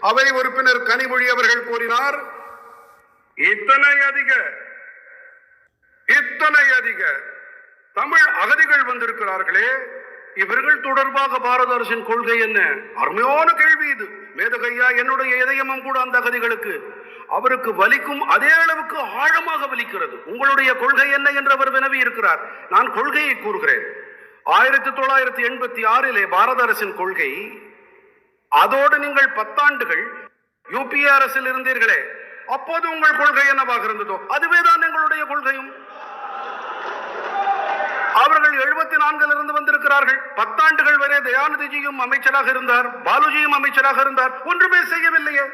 அவை உறுப்பினர் கனிமொழி அவர்கள் கூறினார் இத்தனை அதிக இத்தனை அதிக. தமிழ் அகதிகள் வந்திருக்கிறார்களே இவர்கள் தொடர்பாக பாரத அரசின் கொள்கை என்ன? அருமையான கேள்வி இது. மேதகையா என்னுடைய இதயமும் கூட அந்த அகதிகளுக்கு. அவருக்கு வலிக்கும் அதே அளவுக்கு ஆழமாக வலிக்கிறது. உங்களுடைய கொள்கை என்ன என்று அவர் வினவி இருக்கிறார். நான் கொள்கையை கூறுகிறேன். ஆயிரத்தி தொள்ளாயிரத்தி எண்பத்தி ஆறிலே பாரத அரசின் கொள்கை அதோடு நீங்கள் பத்தாண்டுகள் யூபிஏ அரசில் இருந்தீர்களே அப்போது உங்கள் கொள்கை என்னவாக இருந்ததோ அதுவே தான் எங்களுடைய கொள்கையும். அவர்கள் எழுபத்தி நான்கில் இருந்து வந்திருக்கிறார்கள். பத்தாண்டுகள் வரை தயாநிதிஜியும் அமைச்சராக இருந்தார் பாலுஜியும் அமைச்சராக இருந்தார். ஒன்றுமே செய்யவில்லையே.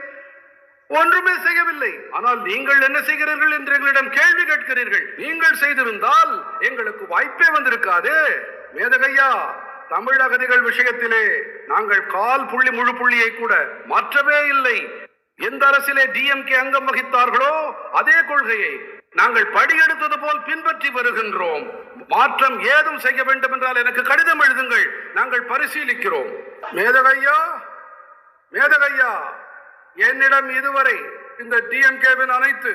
ஒன்றுமே செய்யவில்லை. ஆனால் நீங்கள் என்ன செய்கிறீர்கள் என்று எங்களிடம் கேள்வி கேட்கிறீர்கள். நீங்கள் செய்திருந்தால் எங்களுக்கு வாய்ப்பே வந்திருக்காது. வேதகையா தமிழ் அகதிகள் விஷயத்திலே நாங்கள் கால் புள்ளி முழு புள்ளியை கூட மாற்றவே இல்லை. எந்த அரசிலே டிஎம்கே அங்கம் வகித்தார்களோ அதே கொள்கையை நாங்கள் படியெடுத்தது போல் பின்பற்றி வருகின்றோம். மாற்றம் ஏதும் செய்ய வேண்டும் என்றால் எனக்கு கடிதம் எழுதுங்கள். நாங்கள் பரிசீலிக்கிறோம். மேதகையா? மேதகையா? என்னிடம் இதுவரை இந்த டிஎம்கேவின் அனைத்து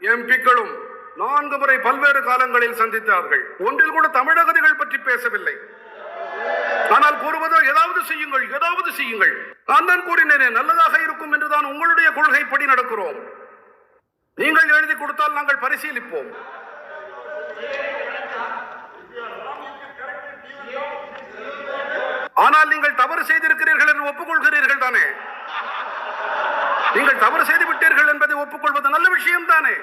எம்பிக்களும் நான்கு முறை பல்வேறு காலங்களில் சந்தித்தார்கள். ஒன்றில் கூட தமிழகதிகள் பற்றி பேசவில்லை. ஆனால் கூறுவதோ ஏதாவது செய்யுங்கள் ஏதாவது செய்யுங்கள். நான் தான் கூறினேனே நல்லதாக இருக்கும் என்றுதான் உங்களுடைய கொள்கைப்படி நடக்கிறோம். நீங்கள் எழுதி கொடுத்தால் நாங்கள் பரிசீலிப்போம். ஆனால் நீங்கள் தவறு செய்திருக்கிறீர்கள் என்று ஒப்புக்கொள்கிறீர்கள் தானே? நீங்கள் தவறு செய்து விட்டீர்கள் என்பதை ஒப்புக்கொள்வது நல்ல விஷயம் தானே